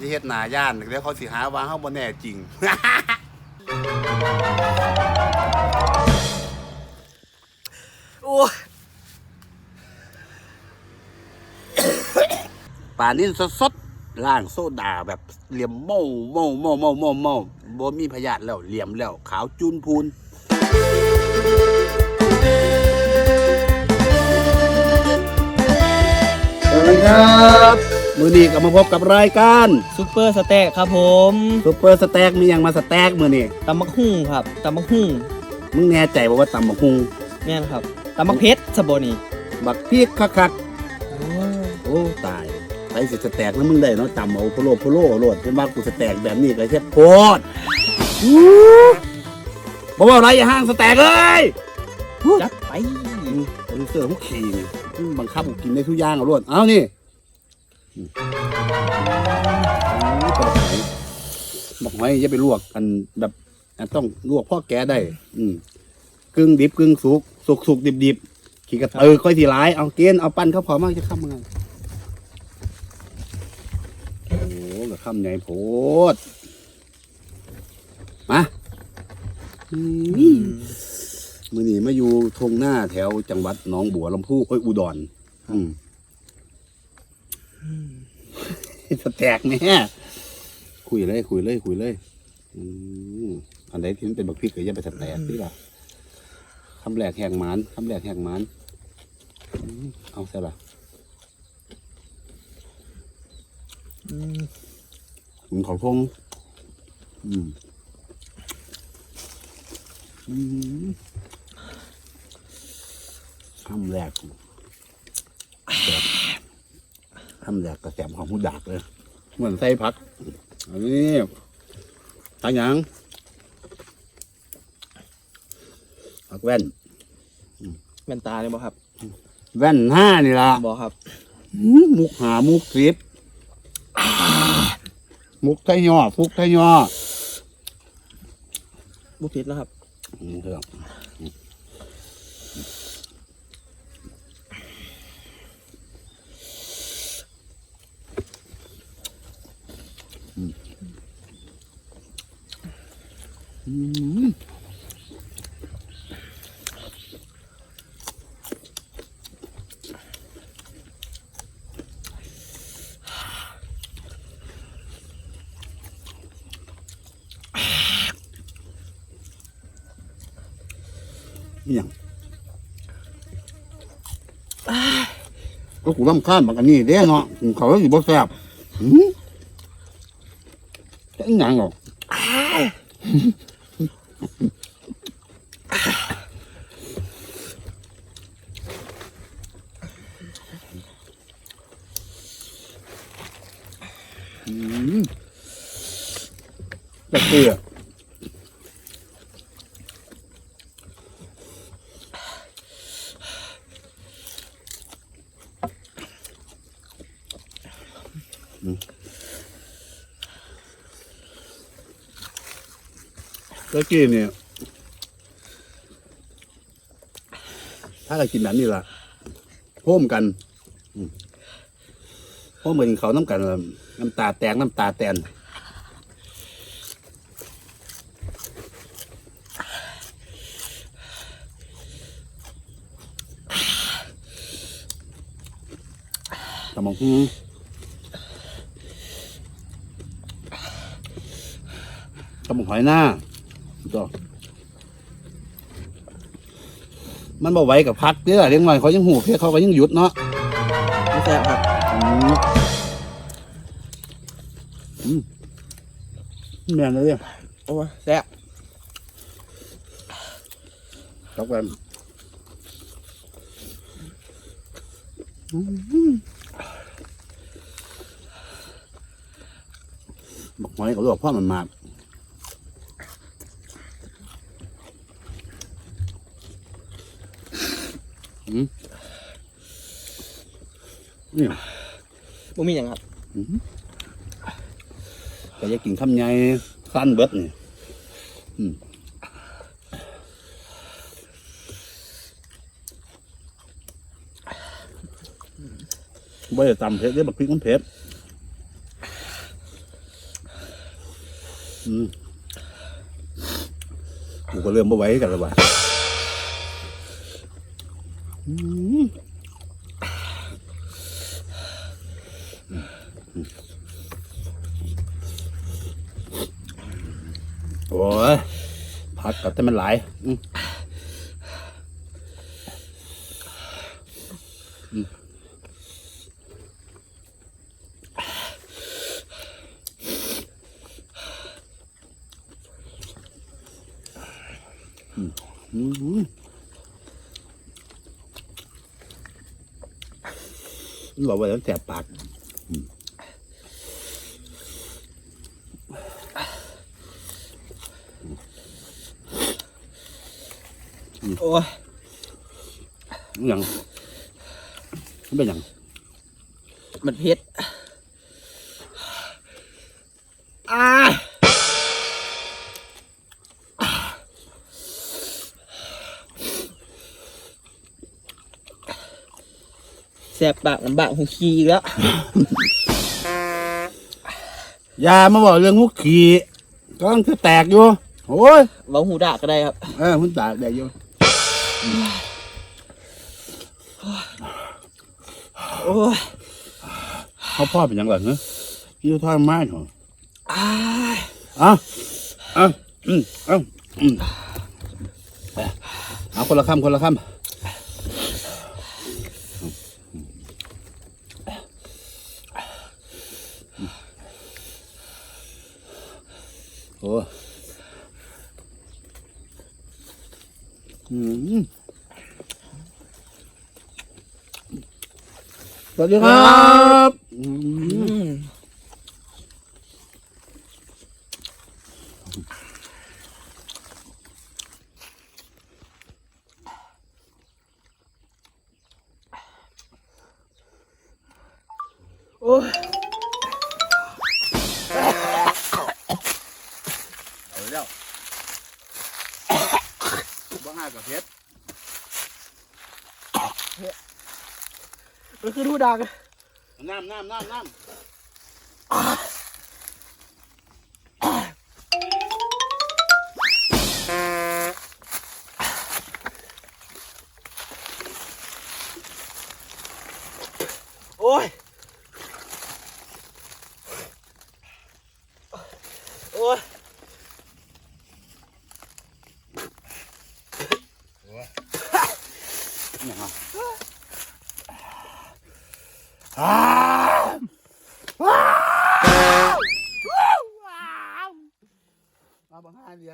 นี่เฮ็ดหนาย่านเดี๋ยวเขาสิหาว่าเฮาบ่แน่จริง โอ้ยป่านนี้สดๆล่างโซดาแบบเหลี่ยมเมาเมาเมาเมาเมาเมาบ่มีพยาธิแล้วเหลี่ยมแล้ว ขาวจูนพูนสวัสดีครับ มือนี้ก็มาพบกับรายการซุปเปอร์สเต็กครับผมซุปเปอร์สแต็กมีอย่างมาสแต็กมือนี่ตำมักหุ่งครับตำมักหุ่งมึงแน่ใจบ่ว่าตำบักฮุงแม่นครับตำมักเพชรสบนี่บักพริกคักๆโอ้ตายไปสิสแต็กแล้วมึงได้เนาะตำเอาโพโลโพโลโลดเป็นว่ากูสแต็กแบบนี้ก็แค่โพดอู้บอกว่าอะไรอย่าห้างสแต็กเลยจัดไปโปรดิวเซอร์เขาขี่นี่มึงบังคับกูกินได้ทุกอย่างเอาโลดเอานี่ อืมบักหอยบักหอยอย่าไปลวกกันแบบอันต้องลวกพ่อแกได้ อืมกึ่งดิบกึ่งสุก สุกสุกดิบดิบขี่กระเตอค่อยทีร้ายเอาเกณฑ์เอาปั้นเขาพอมากจะข้ามมึงไงโอ้โหกระข้ามใหญ่โพดมาอืมมือนี้มาอยู่ทงหน้าแถวจังหวัดหนองบัวลำพูโอ้ยอุดร อืม สแตกแน่คุยเลยคุยเลยคุยเลยอืมอันไหนที่มันเป็นบักพริกก็อย่าไปสแตกนี่ล่ะคำแรกแหงหมานคำแรกแหงหมานอืมเอาใช่ล่ะอืมขอพงอืมอืมคำแรกแซ่บ คำแรกก็แสบของหูดักเลย เหมือนใส่ผัก อันนี้ตาหยังผักแว่นแม่นตาเลยบ่ครับ แว่นห้านี่ละบ่ครับหืมมุกหามุกสิบมุกไทยย่อฟุกไทยย่อบุพิษนะครับ อืมเถอ อืมอหย่างก็กูรำคาญบักอันนี้เด้เนาะเขาก็อยู่บ่แซ่บหืมจะอีหยังหรอ กอืมจะเกลือ ตะกี้เนี่ย ถ้าเรากินแบบนี้ล่ะโฮมกันอืมโฮมเหมือนเขาน้ำกันน้ำตาแตงน้ำตาแตนตะมองหูตะมองหอยหน้า ตัวมันบ่ไหวกับพักเด้อเลี้ยงหน่อยเขายังหูเพี้ยเขาก็ยังหยุดเนาะไม่แซ่บครับอืมแม่นเลยเนี่ยโอ้แซ่บจักแวนบอกหอยเขาลวกพ่อมันมากอืม นี่บ่มีหยังครับแต่จะกินคำใหญ่สั้นเบิดนี่อืมบ่ได้ตำเผ็ดได้บักพริกมันเผ็ดอืมกูก็เริ่มมาไหว้กันแล้วว่ะอืม โอ้ยผักกับแต่มันหลายอืมอืมอืมบอกว่าแล้วแสบปาก โอ้ยอยังมันเป็นหยังมันเผ็ดอ่าแสบปากลำบากหูขี้อีกแล้ว อย่ามาบอกเรื่องงุกขี่ก็ต้องคือแตกอยู่ โอ้ย เว้าหูด่าก็ได้ครับ เออมันแตกแตกอยู่ โอ้ยเขาพ่อเป็นหยังไงเนอะพี่ทอดไม้เหรออ้ายเอะอะอืมเอะอืมเอาคนละคำคนละคำโอ้อืม สวัสดีครับโอ้ กับเพชรมันคือทูดังน้ำน้ำน้ำน้โอ้ย โอ้ยำนี่ฮะ อ้าวว้าวว้าวมาบังหาเลี้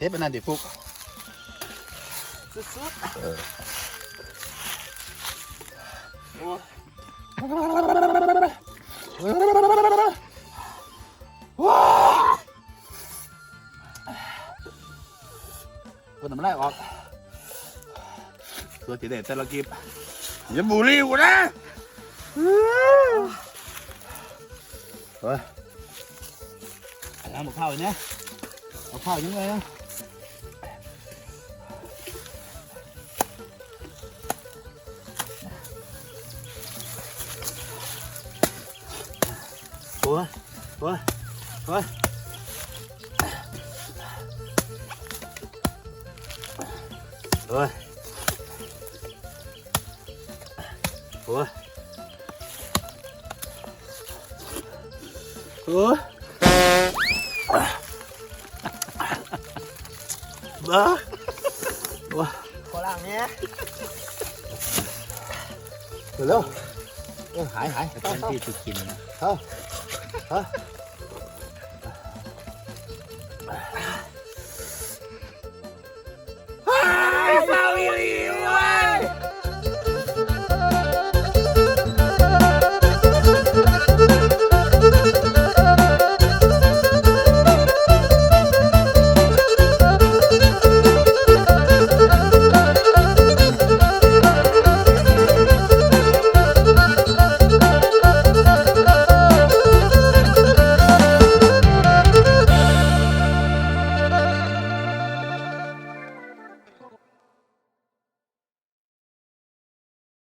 เทปเป็นนั่นดิฟุกสุดๆโอ้ยคนทำไรออกตัวจีเด็ดแต่ละกีบอย่าบูลลี่กูนะเฮ้ยเอาห 啊。